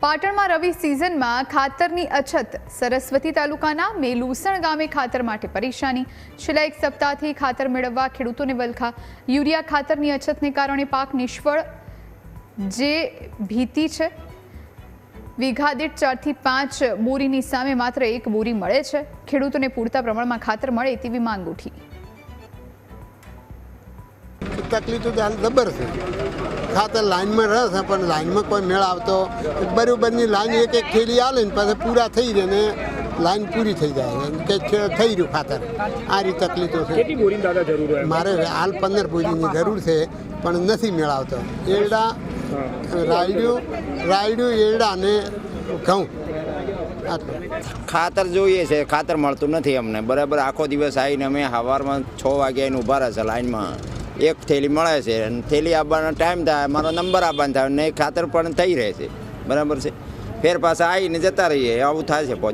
પાટણમાં રવિ સિઝનમાં ખાતરની અછત. સરસ્વતી તાલુકાના મેલુસણ ગામે ખાતર માટે પરેશાની. છેલ્લા એક સપ્તાહથી ખાતર મેળવવા ખેડૂતોને વલખા. યુરિયા ખાતરની અછતને કારણે પાક નિષ્ફળ જે ભીતિ છે. વીઘા દીઠ ચારથી પાંચ બોરીની સામે માત્ર એક બોરી મળે છે. ખેડૂતોને પૂરતા પ્રમાણમાં ખાતર મળે તેવી માંગ ઉઠી. તકલીફ તો હાલ જબર છે. ખાતર લાઇનમાં રહે છે પણ લાઈનમાં કોઈ મેળ આવતો બરોબરની લાઇન એક એક થેલી આવે ને પછી પૂરા થઈ રહે ને લાઇન પૂરી થઈ જાય. કે થઈ રહ્યું ખાતર. આ રીતે તકલીફો છે. કેટલી બોરિંગ દાદા જરૂર હોય? મારે હાલ પંદર બોરીની જરૂર છે પણ નથી મેળાવતો. એરડા રાયડું રાયડું એરડા અને ઘઉં. ખાતર જોઈએ છે ખાતર મળતું નથી અમને. બરાબર આખો દિવસ આવીને અમે સવારમાં છ વાગ્યા ઊભા રહે છે લાઈનમાં. એક થેલી મળે છે અને થેલી આવવાનો ટાઈમ થાય, મારો નંબર આવવાનો થાય ને ખાતર પણ થઈ રહે છે. બરાબર છે? ફેર પાછા આવીને જતા રહીએ, આવું થાય છે